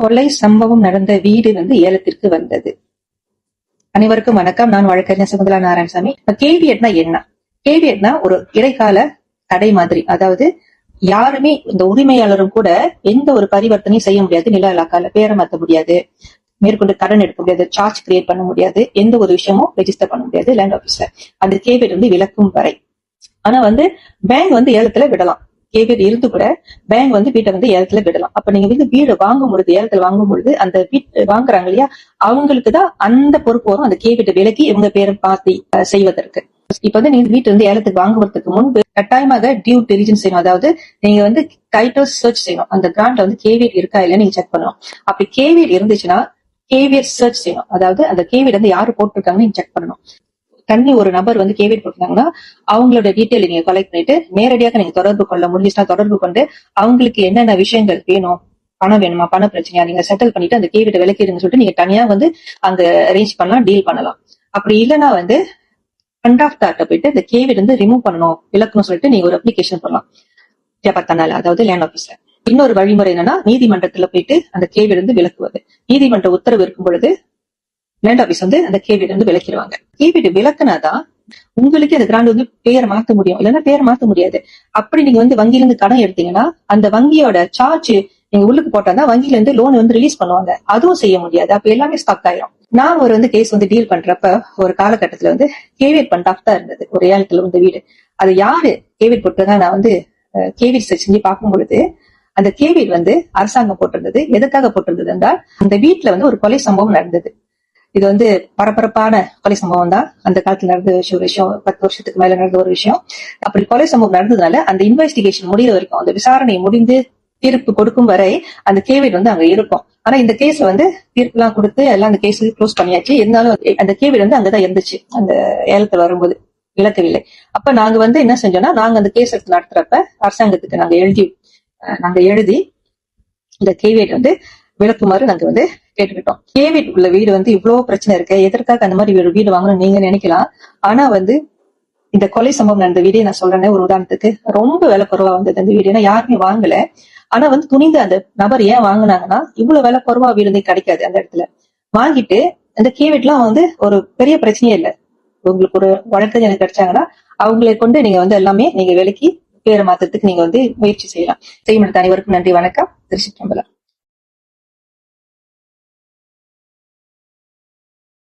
கொலை சம்பவம் நடந்த வீடு வந்து ஏலத்திற்கு வந்தது. அனைவருக்கும் வணக்கம். நான் வழக்கறிஞர் சுமதலா நாராயணசாமி. இப்ப கேவியட்னா என்ன? கேவியட்னா ஒரு இடைக்கால தடை மாதிரி. அதாவது யாருமே இந்த உரிமையாளரும் கூட எந்த ஒரு பரிவர்த்தனையும் செய்ய முடியாது. நில இலாக்கால பேரை முடியாது. மேற்கொண்டு கடன் எடுக்க முடியாது. சார்ஜ் கிரியேட் பண்ண முடியாது. எந்த ஒரு விஷயமும் ரெஜிஸ்டர் பண்ண முடியாது. லேண்ட் ஆபீஸ்ல அந்த கேவியட் வந்து விளக்கும் வரை. ஆனா வந்து பேங்க் வந்து ஏலத்துல விடலாம். கேவியட் இருந்து கூட பேங்க் வந்து வீட்டை வந்து ஏலத்துல விடலாம். அப்ப நீங்க வந்து வீடு வாங்கும் பொழுது ஏலத்துல வாங்கும் பொழுது அந்த வீட்டு வாங்குறாங்க இல்லையா அவங்களுக்கு தான் அந்த பொறுப்பு வரும். அந்த கேவிட்ட விலக்கி இவங்க பேரை பார்த்து செய்வதற்கு. இப்ப வந்து நீங்க வீட்டு வந்து ஏலத்துக்கு வாங்குவதற்கு முன்பு கட்டாயமாக டியூ டெலிஜென்ஸ் செய்யணும். அதாவது நீங்க வந்து டைட்டில் சர்ச் செய்யணும். அந்த கிராண்ட்ல வந்து கேவியட் இருக்கா இல்லையா நீங்க செக் பண்ணணும். அப்படி கேவிட் இருந்துச்சுன்னா கேவியர் சர்ச் செய்யணும். அதாவது அந்த கேவியட் வந்து யாரு போட்டிருக்காங்கன்னு நீங்க செக் பண்ணணும். தண்ணி ஒரு நபர் வந்து கேவிட் போட்டாங்கன்னா அவங்களோட டீட்டெயில் நீங்க கலெக்ட் பண்ணிட்டு நேரடியாக நீங்க தொடர்பு கொள்ள முடிஞ்சுச்சுன்னா தொடர்பு கொண்டு அவங்களுக்கு என்னென்ன விஷயங்கள் வேணும் பணம் வேணுமா பண பிரச்சனையா நீங்க செட்டில் பண்ணிட்டு அந்த கேவிட்ட விலைக்கிடுங்க சொல்லிட்டு நீங்க தனியா வந்து அங்க அரேஞ்ச் பண்ணலாம் டீல் பண்ணலாம். அப்படி இல்லைன்னா வந்து ஃபண்ட் ஆஃப் தாட்ட போயிட்டு இந்த கேவிட் வந்து ரிமூவ் பண்ணணும் விளக்கணும் சொல்லிட்டு நீங்க ஒரு அப்ளிகேஷன் பண்ணலாம் வியாபாரத்தானால அதாவது லேண்ட் ஆபீஸ்ல இன்னொரு வழிமுறை என்னன்னா நீதிமன்றத்துல போயிட்டு அந்த கேவிட் வந்து விளக்குவது. நீதிமன்ற உத்தரவு இருக்கும் பொழுது லேண்ட் ஆபீஸ் வந்து அந்த கேவிட் வந்து விளக்கிடுவாங்க. கேவிட் விளக்குனாதான் உங்களுக்கு அந்த கிராண்ட் வந்து பேரை மாத்த முடியும். இல்லைன்னா பேரை மாத்த முடியாது. அப்படி நீங்க வந்து வங்கியில இருந்து கடன் எடுத்தீங்கன்னா அந்த வங்கியோட சார்ஜ் நீங்க உள்ளுக்கு போட்டாதான் வங்கியில இருந்து லோன் வந்து ரிலீஸ் பண்ணுவாங்க. அதுவும் செய்ய முடியாது. அப்ப எல்லாமே ஸ்டாக் ஆயிரும். நான் ஒரு வந்து கேஸ் வந்து டீல் பண்றப்ப ஒரு காலகட்டத்துல வந்து கேவிட் பண்ட் ஆஃப் தான் இருந்தது. ஒரு ஏழத்துல வந்து வீடு. அது யாரு கேவிட் போட்டுதான் நான் வந்து கேவிட் செஞ்சு பார்க்கும் பொழுது அந்த கேவிட் வந்து அரசாங்கம் போட்டிருந்தது. எதுக்காக போட்டிருந்தது என்றால் அந்த வீட்டுல வந்து ஒரு கொலை சம்பவம் நடந்தது. இது வந்து பரபரப்பான கொலை சம்பவம் தான் அந்த காலத்துல நடந்த விஷயம் ஒரு விஷயம் பத்து வருஷத்துக்கு மேல நடந்த ஒரு விஷயம். அப்படி கொலை சம்பவம் நடந்ததுனால அந்த இன்வெஸ்டிகேஷன் முடிகிற வரைக்கும் அந்த விசாரணை முடிந்து தீர்ப்பு கொடுக்கும் வரை அந்த கேவிட் வந்து அங்க இருக்கும். ஆனா இந்த கேஸ்ல வந்து தீர்ப்பு எல்லாம் கொடுத்து எல்லாம் அந்த கேஸ் க்ளோஸ் பண்ணியாச்சு. இருந்தாலும் அந்த கேவிட் வந்து அங்கதான் இருந்துச்சு அந்த ஏலத்துல வரும்போது. இழக்கவில்லை அப்ப நாங்க வந்து என்ன செஞ்சோம்னா நாங்க அந்த கேஸ் எடுத்து நடத்துறப்ப அரசாங்கத்துக்கு நாங்க எழுதி அஹ், நாங்க எழுதி இந்த கேவிட் வந்து விளக்குமாறு நாங்க வந்து கேட்டுக்கிட்டோம். கேவிட் உள்ள வீடு வந்து இவ்வளவு பிரச்சனை இருக்கு. எதற்காக அந்த மாதிரி ஒரு வீடு வாங்கணும்னு நீங்க நினைக்கலாம். ஆனா வந்து இந்த கொலை சம்பவம் நடந்த வீடே நான் சொல்றேனே ஒரு உதாரணத்துக்கு. ரொம்ப விலை குறைவா வந்தது அந்த வீடு. ஏன்னா யாருமே வாங்கல. ஆனா வந்து துணிந்து அந்த நபர் ஏன் வாங்குனாங்கன்னா இவ்வளவு விலை குறைவா வீடு வந்து கிடைக்காது அந்த இடத்துல. வாங்கிட்டு அந்த கேவிட்லாம் வந்து ஒரு பெரிய பிரச்சனையே இல்லை. உங்களுக்கு ஒரு வழக்கறிஞர் கிடைச்சாங்கன்னா அவங்களை கொண்டு நீங்க வந்து எல்லாமே நீங்க விலைக்கு பேரை மாத்தத்துக்கு நீங்க வந்து முயற்சி செய்யலாம். செய்யும் அனைவருக்கும் நன்றி. வணக்கம். திருச்சி